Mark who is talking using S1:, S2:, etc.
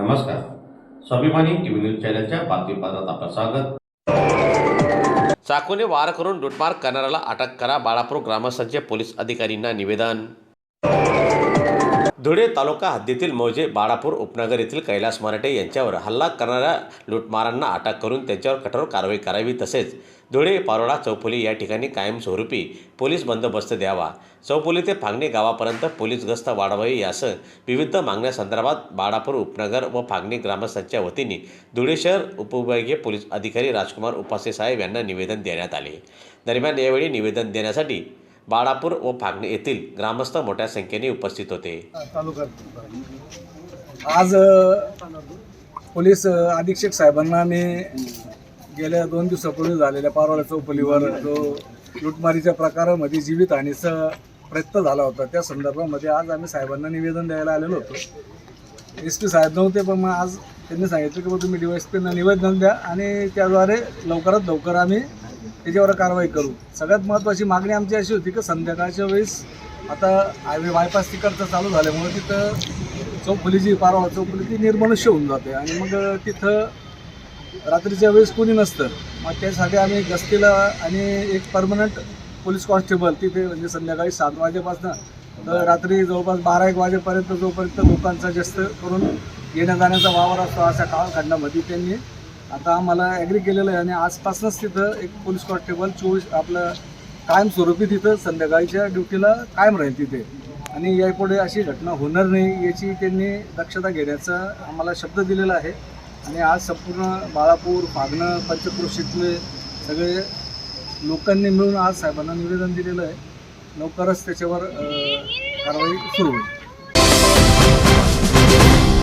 S1: नमस्कार. स्वाभिमानी TV news चॅनलच्या बातमीपत्रात आपलं स्वागत. चाकूने वार करून लुटमार करणाऱ्याला अटक करा बाळापूर ग्रामस्थांचे पोलीस अधिकारींना निवेदन. धुळे तालुका हद्दीतील मौजे बाळापूर उपनगर येथील कैलास मराठे यांच्यावर हल्ला करणाऱ्या लुटमारांना अटक करून त्यांच्यावर कठोर कारवाई करावी तसेच धुळे पारोळा चौफुली या ठिकाणी कायमस्वरूपी पोलीस बंदोबस्त द्यावा. चौफुली ते फागणे गावापर्यंत पोलीस गस्त वाढवावी यासह विविध मागण्यासंदर्भात बाळापूर उपनगर व फागणे ग्रामस्थांच्या वतीने धुळे शहर उपविभागीय पोलीस अधिकारी राजकुमार उपासे साहेब यांना निवेदन देण्यात आले. दरम्यान यावेळी निवेदन देण्यासाठी बाळापूर व फागणे येथील ग्रामस्थ मोठ्या संख्येने उपस्थित होते.
S2: आज पोलीस अधीक्षक साहेबांना मी गेल्या दोन दिवसापूर्वी झालेल्या पारोळा चौपलीवर जो लुटमारीच्या प्रकारामध्ये जीवितहानीचा प्रयत्न झाला होता त्या संदर्भामध्ये आज आम्ही साहेबांना निवेदन द्यायला आलेलो होतो. एस पी साहेब नव्हते पण मग आज त्यांनी सांगितलं की बा तुम्ही डी एस पीना निवेदन द्या आणि त्याद्वारे लवकरात लवकर आम्ही त्याच्यावर कारवाई करू. सगळ्यात महत्त्वाची मागणी आमची अशी होती की संध्याकाळच्या वेळेस आता हायवे बायपास तिकडचं चालू झाल्यामुळे तिथं चौफुली जी पारवा चौफुली ती निर्मनुष्य होऊन जाते आणि मग तिथं रात्रीच्या वेळेस कोणी नसतं. मग त्यासाठी आम्ही गस्तीला आणि एक परमनंट पोलीस कॉन्स्टेबल तिथे म्हणजे संध्याकाळी सात वाजेपासून तर रात्री जवळपास बारा एक वाजेपर्यंत जोपर्यंत लोकांचा जास्त करून येण्या जाण्याचा वावर असतो अशा काळखंडामध्ये त्यांनी आता आम्हाला ॲग्री केलेलं आहे आणि आजपासूनच तिथं एक पोलीस कॉन्स्टेबल चोवीस आपलं कायमस्वरूपी तिथं संध्याकाळच्या ड्युटीला कायम राहील तिथे. आणि यापुढे अशी घटना होणार नाही याची त्यांनी दक्षता घेण्याचा आम्हाला शब्द दिलेला आहे. आणि आज संपूर्ण बाळापूर फागणं पंचक्रोशीतले सगळे लोकांनी मिळून आज साहेबांना निवेदन दिलेलं आहे. लवकरच त्याच्यावर कारवाई सुरू होईल.